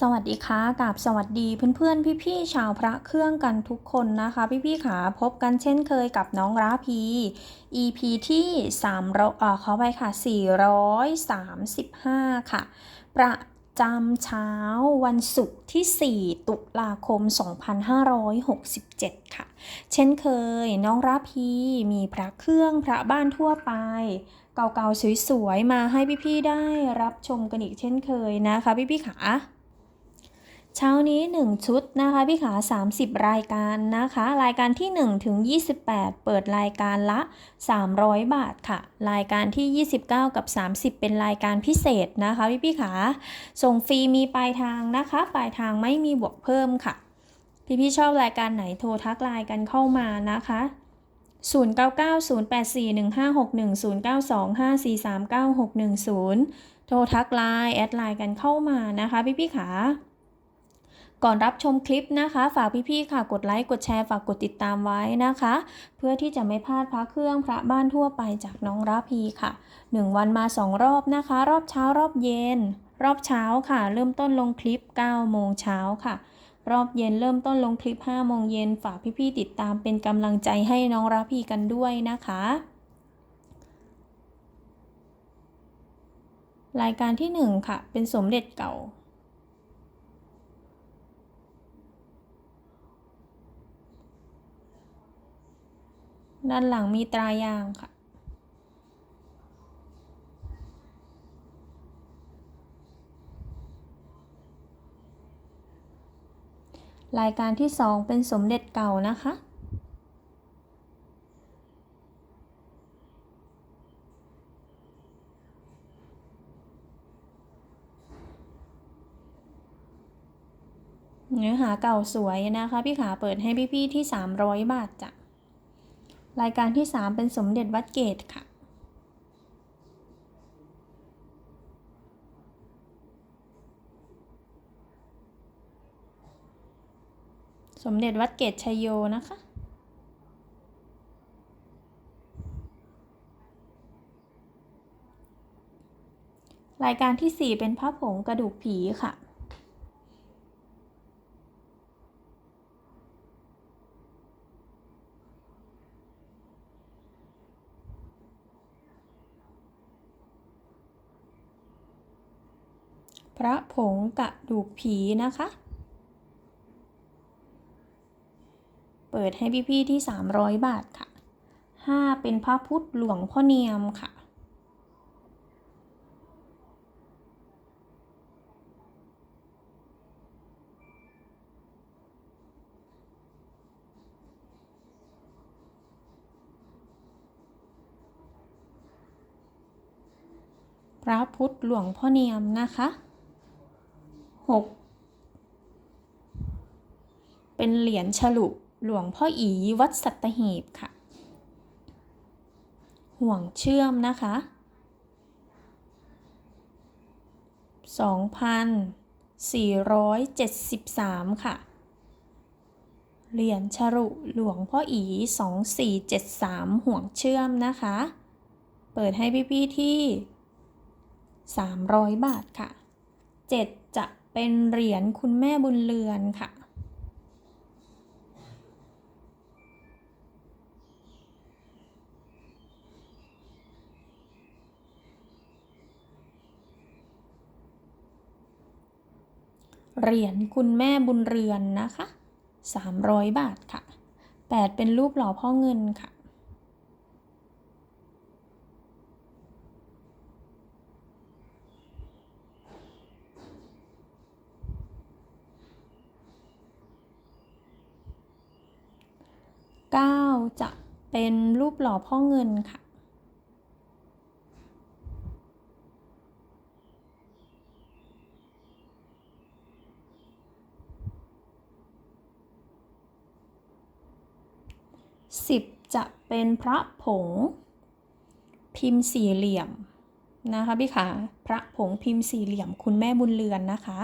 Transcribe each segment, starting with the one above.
สวัสดีค่ะกับสวัสดีเพื่อนๆ พี่ๆ ชาวพระเครื่องกันทุกคนนะคะ พี่ๆขาพบกันเช่นเคยกับน้องราพี EP ที่3เอ่อขอไปค่ะ 435 ค่ะ ประจำเช้าวันศุกร์ที่ 4 ตุลาคม 2567 ค่ะ เช่นเคยน้องราพีมีพระเครื่องพระบ้านทั่วไปเก่าๆสวยๆ มาให้พี่ๆ ได้รับชมกันอีกเช่นเคยนะคะ พี่ๆขา เช้านี้ 1 ชุดนะคะพี่ขา 30 รายการนะคะ รายการที่ 1 ถึง 28 เปิดรายการละ 300 บาทค่ะ รายการที่ 29 กับ 30 เป็นรายการพิเศษนะคะพี่พี่ขา ส่งฟรีมีปลายทางนะคะ ปลายทางไม่มีบวกเพิ่มค่ะ พี่พี่ชอบรายการไหนโทรทักไลน์กันเข้ามานะคะ0990841561 0925439610 โทรทักไลน์แอดไลน์กันเข้ามานะคะพี่พี่ขา ก่อนรับชมคลิปนะคะ ฝากพี่ๆค่ะกดไลค์กดแชร์ฝากกดติดตามไว้นะคะ เพื่อที่จะไม่พลาดพระเครื่องพระบ้านทั่วไปจากน้องราพีค่ะ 1 วันมา 2 รอบนะคะ รอบเช้ารอบเย็น รอบเช้าค่ะ เริ่มต้นลงคลิป 9 โมงเช้าค่ะรอบเย็นเริ่มต้นลงคลิป 5 โมงเย็นฝากพี่ๆติดตามเป็นกำลังใจให้น้องราพีกันด้วยนะคะ รายการที่ 1 ค่ะ เป็นสมเด็จเก่า ด้านหลังมีตรายางค่ะ รายการที่ 2 เป็นสมเด็จเก่านะคะเนื้อหาเก่าสวยนะคะ พี่ขาเปิดให้พี่ ๆ ที่ 300 บาทจ้ะ รายการที่ 3 เป็นสมเด็จวัดเกตค่ะ สมเด็จวัดเกตชัยโยนะคะรายการที่ 4 เป็นพระผงกระดูกผีค่ะ พระ ผงกระดูกผีนะคะ เปิดให้พี่ๆที่ 300 บาทค่ะ 5 เป็นพระพุทธหลวงพ่อเนียมค่ะพระพุทธหลวงพ่อเนียมนะคะ 6เป็นเหรียญฉลุหลวงพ่ออีวัดสัตหีบค่ะ ห่วงเชื่อมนะคะ2,473ค่ะ เหรียญฉลุหลวงพ่ออี2473ห่วงเชื่อมนะคะ เปิดให้พี่ ๆ ที่300บาทค่ะ7จะ เป็นเหรียญคุณแม่บุญเรือนค่ะ เหรียญคุณแม่บุญเรือนนะคะ 300 บาทค่ะ 8 เป็นรูปหล่อพ่อเงินค่ะ 9 จะ เป็นรูปหล่อพ่อเงินค่ะ10จะเป็นพระผง พิมพ์สี่เหลี่ยมนะคะพี่ขาพระผงพิมพ์สี่เหลี่ยมคุณแม่บุญเรือนนะคะ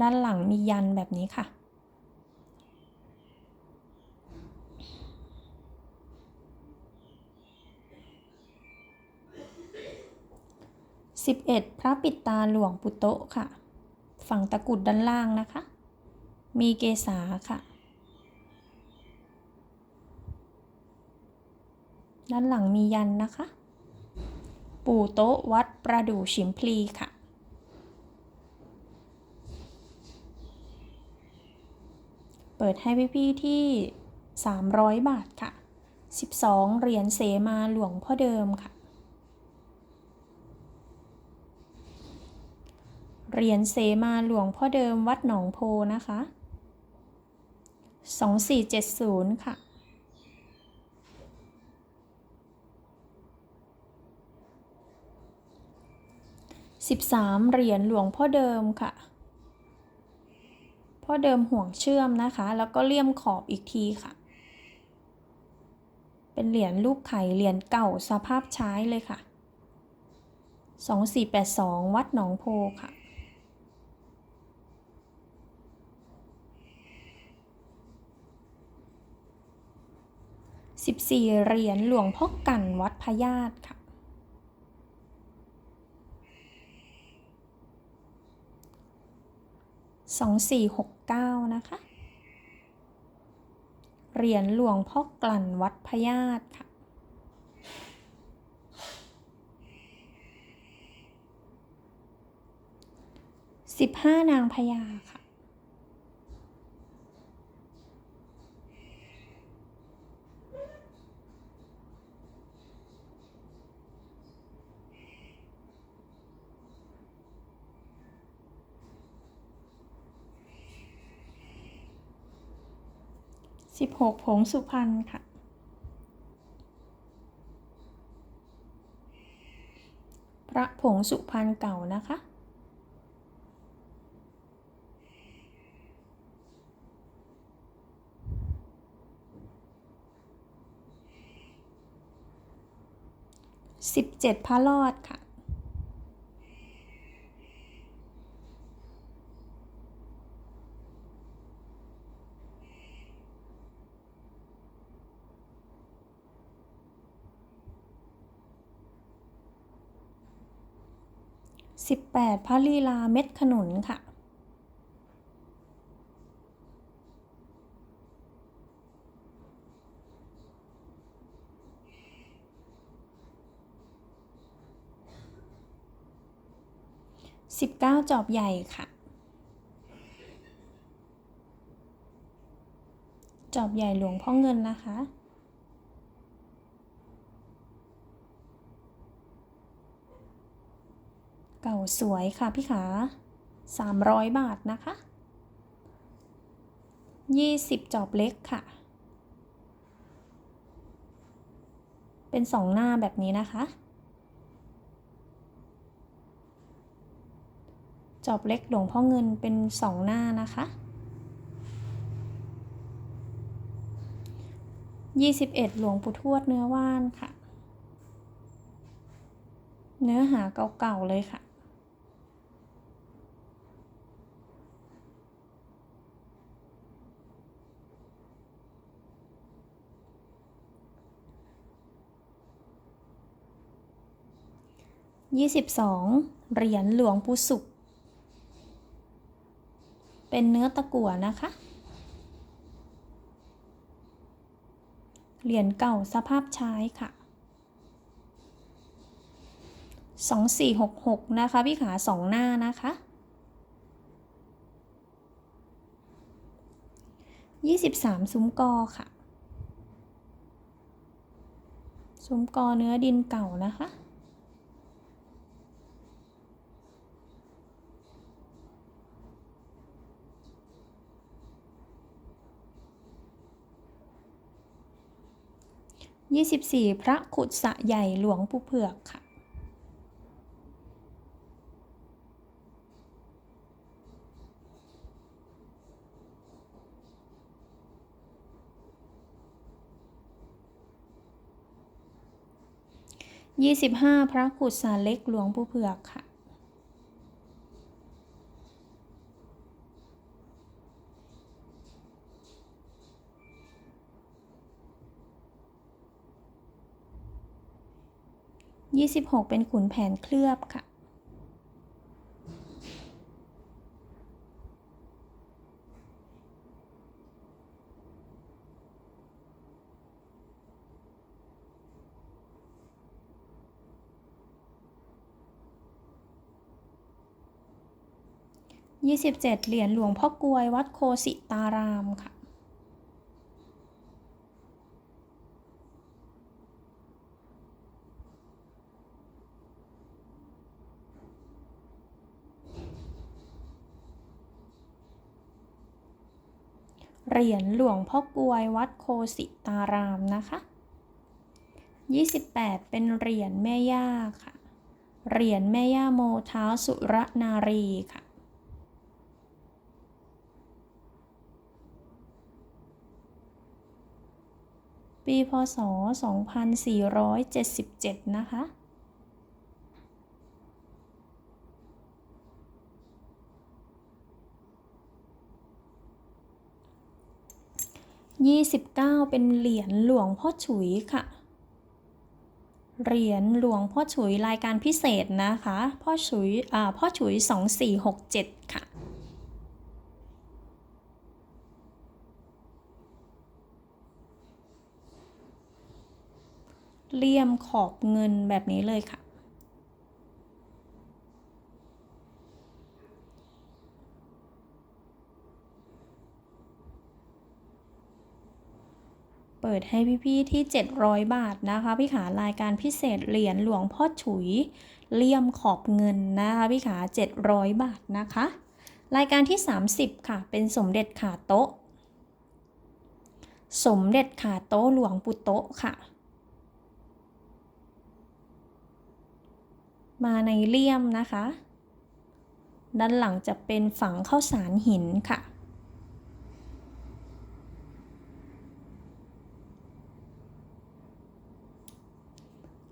ด้านหลังมียันแบบนี้ค่ะ11พระปิดตาหลวงปุโตค่ะ ฝั่งตะกุดด้านล่างนะคะ มีเกษาค่ะ ด้านหลังมียันนะคะ ปู่โต๊ะวัดประดู่ฉิมพลีค่ะ เปิดให้พี่ๆที่ 300 บาทค่ะ 12 เหรียญเสมาหลวงพ่อเดิมค่ะ เหรียญเสมาหลวงพ่อเดิมวัดหนองโพนะคะ 2470 ค่ะ13เหรียญหลวงพ่อเดิมค่ะ พ่อเดิมห่วงเชื่อมนะคะ แล้วก็เลี่ยมขอบอีกทีค่ะ เป็นเหรียญรูปไข่เหรียญเก่าสภาพใช้เลยค่ะ 2482 วัดหนองโพค่ะ14เหรียญหลวงพ่อกันวัดพญาตค่ะ 2469 นะคะ เหรียญหลวงพ่อกลั่นวัดพญาตค่ะ 15 นางพญาค่ะ 16ผงสุพรรณค่ะพระผงสุพรรณเก่านะคะ17พระรอดค่ะ 18พระลีลาเม็ดขนุนค่ะ 19 จอบใหญ่ค่ะ จอบใหญ่หลวงพ่อเงินนะคะ เก่าสวยค่ะพี่ขา 300 บาทนะคะ 20 จอบเล็กค่ะ เป็นสองหน้าแบบนี้นะคะ จอบเล็กหลวงพ่อเงินเป็นสองหน้านะคะ 21 หลวงปู่ทวดเนื้อว่านค่ะเนื้อหาเก่าๆเลยค่ะ 22 เหรียญหลวงปู่สุข เป็นเนื้อตะกั่วนะคะ เหรียญเก่าสภาพใช้ค่ะ 2466 นะคะ พี่ขาสองหน้านะคะ 23 ซุ้มกอค่ะ ซุ้มกอเนื้อดินเก่านะคะ 24 พระขุดสะใหญ่หลวงปู่เผือกค่ะ 25 พระขุดสาเล็กหลวงปู่เผือกค่ะ 26 เป็นขุนแผนเคลือบค่ะ 27 เหรียญหลวงพ่อกลวยวัดโคสิตารามค่ะ เหรียญหลวงพ่อกวยวัดโคสิตารามนะคะ 28 เป็นเหรียญแม่ย่าค่ะ เหรียญแม่ย่าโมเท้าสุรนารีค่ะ ปีพศ 2477 นะคะ 29 เป็นเหรียญหลวงพ่อฉุยค่ะ เหรียญหลวงพ่อฉุยรายการพิเศษนะคะ พ่อฉุยอ่าพ่อฉุย 2467 ค่ะเลี่ยมขอบเงินแบบนี้เลยค่ะ เปิดให้พี่ๆที่ 700 บาทนะคะ พี่ขารายการพิเศษเหรียญหลวงพ่อฉุยเลี่ยมขอบเงินนะคะพี่ขา 700 บาทนะคะ รายการที่ 30 ค่ะ เป็นสมเด็จขาโต๊ะ สมเด็จขาโต๊ะหลวงปู่โต๊ะค่ะ มาในเลี่ยมนะคะ ด้านหลังจะเป็นฝังข้าวสารหินค่ะ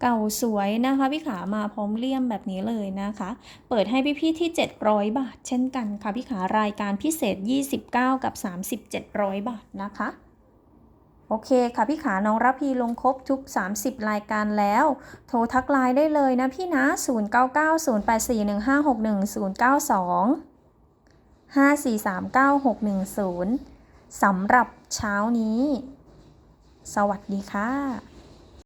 เก่าสวยนะคะพี่ขามาพร้อมเลี่ยมแบบนี้เลยนะคะ เปิดให้พี่ๆที่ 700 บาท เช่นกันค่ะพี่ขารายการพิเศษ 29 กับ 30 700 บาทนะคะโอเคค่ะพี่ขาน้องรับพีลงครบทุก 30 รายการแล้ว โทรทักไลน์ได้เลยนะพี่นะ 0990841561 092 5439610 สำหรับเช้านี้ สวัสดีค่ะ